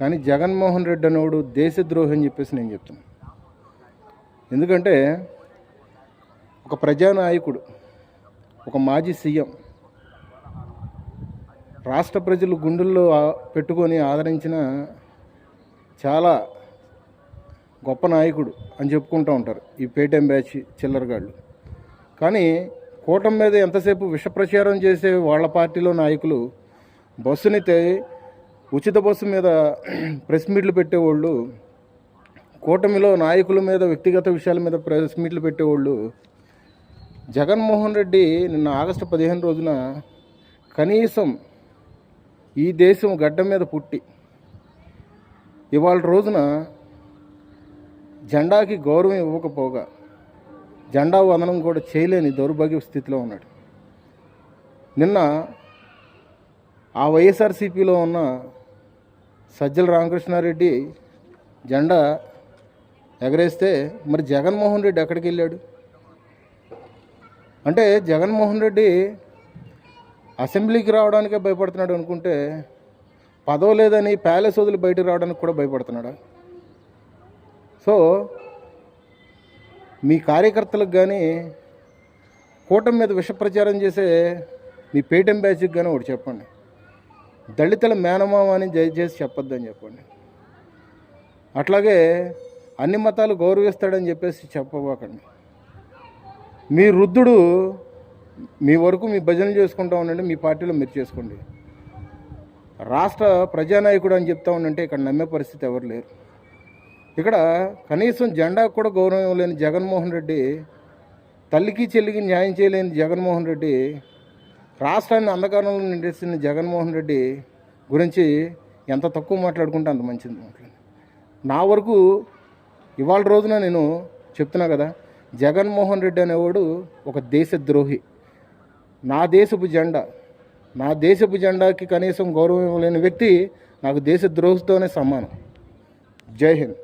కానీ జగన్మోహన్ రెడ్డి అనేవాడు దేశద్రోహి అని చెప్పేసి నేను చెప్తాను ఎందుకంటే ఒక ప్రజానాయకుడు ఒక మాజీ సీఎం రాష్ట్ర ప్రజలు గుండెల్లో పెట్టుకొని ఆదరించిన చాలా గొప్ప నాయకుడు అని చెప్పుకుంటూ ఉంటారు ఈ పేటెం బ్యాచ్ చిల్లరగాళ్ళు కానీ కూటమి మీద ఎంతసేపు విష ప్రచారం చేసే వాళ్ళ పార్టీలో నాయకులు బస్సుని ఉచిత బస్సు మీద ప్రెస్ మీట్లు పెట్టేవాళ్ళు కూటమిలో నాయకుల మీద వ్యక్తిగత విషయాల మీద ప్రెస్ మీట్లు పెట్టేవాళ్ళు. జగన్మోహన్ రెడ్డి నిన్న ఆగస్టు పదిహేను రోజున కనీసం ఈ దేశం గడ్డ మీద పుట్టి ఇవాళ రోజున జెండాకి గౌరవం ఇవ్వకపోగా జెండా వందనం కూడా చేయలేని దౌర్భాగ్య స్థితిలో ఉన్నాడు. నిన్న ఆ వైఎస్ఆర్సీపీలో ఉన్న సజ్జల రామకృష్ణారెడ్డి జెండా ఎగరేస్తే మరి జగన్మోహన్ రెడ్డి ఎక్కడికి వెళ్ళాడు? అంటే జగన్మోహన్ రెడ్డి అసెంబ్లీకి రావడానికే భయపడుతున్నాడు అనుకుంటే పదవ లేదని ప్యాలెస్ వదిలి బయటకు రావడానికి కూడా భయపడుతున్నాడా? సో మీ కార్యకర్తలకు కానీ కూటమి మీద విష ప్రచారం చేసే మీ పేటెం బ్యాచ్కి కానీ ఒకటి చెప్పండి. దళితుల మేనమామ అని దయచేసి చెప్పొద్దని చెప్పండి. అట్లాగే అన్ని మతాలు గౌరవిస్తాడని చెప్పేసి చెప్పబోకండి. మీ వృద్ధుడు మీ వరకు మీ భజనలు చేసుకుంటా ఉండండి మీ పార్టీలో మీరు చేసుకోండి. రాష్ట్ర ప్రజానాయకుడు అని చెప్తా ఉండంటే ఇక్కడ నమ్మే పరిస్థితి ఎవరు లేరు. ఇక్కడ కనీసం జెండాకు కూడా గౌరవం లేని జగన్మోహన్ రెడ్డి తల్లికి చెల్లికి న్యాయం చేయలేని జగన్మోహన్ రెడ్డి రాష్ట్రాన్ని అంధకారంలో నిండేసిన జగన్మోహన్ రెడ్డి గురించి ఎంత తక్కువ మాట్లాడుకుంటే అంత మంచిది. మాట్లాడి నా వరకు ఇవాళ రోజున నేను చెప్తున్నా కదా జగన్మోహన్ రెడ్డి అనేవాడు ఒక దేశద్రోహి. నా దేశపు జెండా నా దేశపు జెండాకి కనీసం గౌరవం ఇవ్వలేని వ్యక్తి నాకు దేశద్రోహితోనే సమానం. జై హింద్.